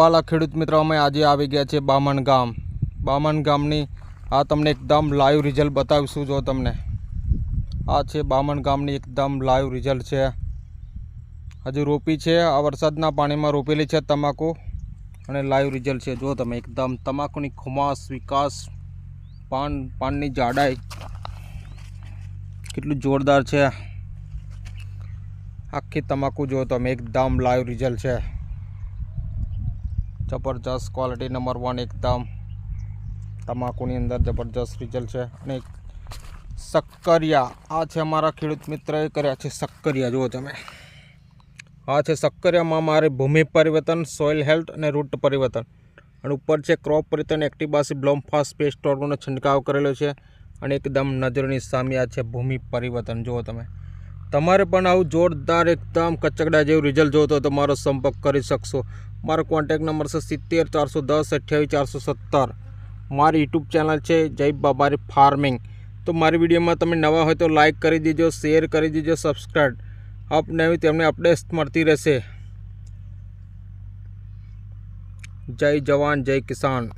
વાલા ખેડૂત મિત્રો, અમે આજે આવી ગયા છે બામણ ગામ. બામણ ગામની આ તમને એકદમ લાઈવ રિઝલ્ટ બતાવીશું જો તમને. આ છે બામણ ગામની એકદમ લાઈવ રિઝલ્ટ છે. હજુ રોપી છે, આ વરસાદના પાણીમાં રોપેલી છે તમાકુ. અને લાઈવ રિઝલ્ટ છે, જો તમે એકદમ તમાકુની ખુમાસ, વિકાસ, પાન, પાનની જાડાઈ કેટલું જોરદાર છે. આખી તમાકુ જો તમે એકદમ લાઈવ રિઝલ્ટ છે. જબરજસ્ત ક્વોલિટી નંબર વન એકદમ તમાકુની અંદર જબરજસ્ત રિઝલ્ટ છે અને શક્કરિયા. આ છે અમારા ખેડૂત મિત્રએ કર્યા છે શક્કરિયા. જુઓ તમે. આ છે શક્કરિયામાં મારે ભૂમિ પરિવર્તન સોઇલ હેલ્થ અને રૂટ પરિવર્તન. અને ઉપર છે ક્રોપ પરિવર્તન એક્ટિવાસી બ્લોમ ફાસ્ટ પેસ્ટ છંટકાવ કરેલો છે. અને એકદમ નજરની સામે આ છે ભૂમિ પરિવર્તન. જુઓ તમે. તમારે પણ આવું જોરદાર એકદમ કચકડા જેવું રિઝલ્ટ જોતો તો મારો સંપર્ક કરી શકશો. મારો કોન્ટેક નંબર છે સિત્તેર ચારસો દસ અઠ્યાવીસ ચારસો સત્તર. મારી યુટ્યુબ ચેનલ છે જય બાબારી ફાર્મિંગ તો મારી વિડીયોમાં તમે નવા હોય તો લાઈક કરી દેજો શેર કરી દેજો સબસ્ક્રાઈબ અપનવી તેમને અપડેટ્સ મળતી રહેશે. જય જવાન, જય કિસાન.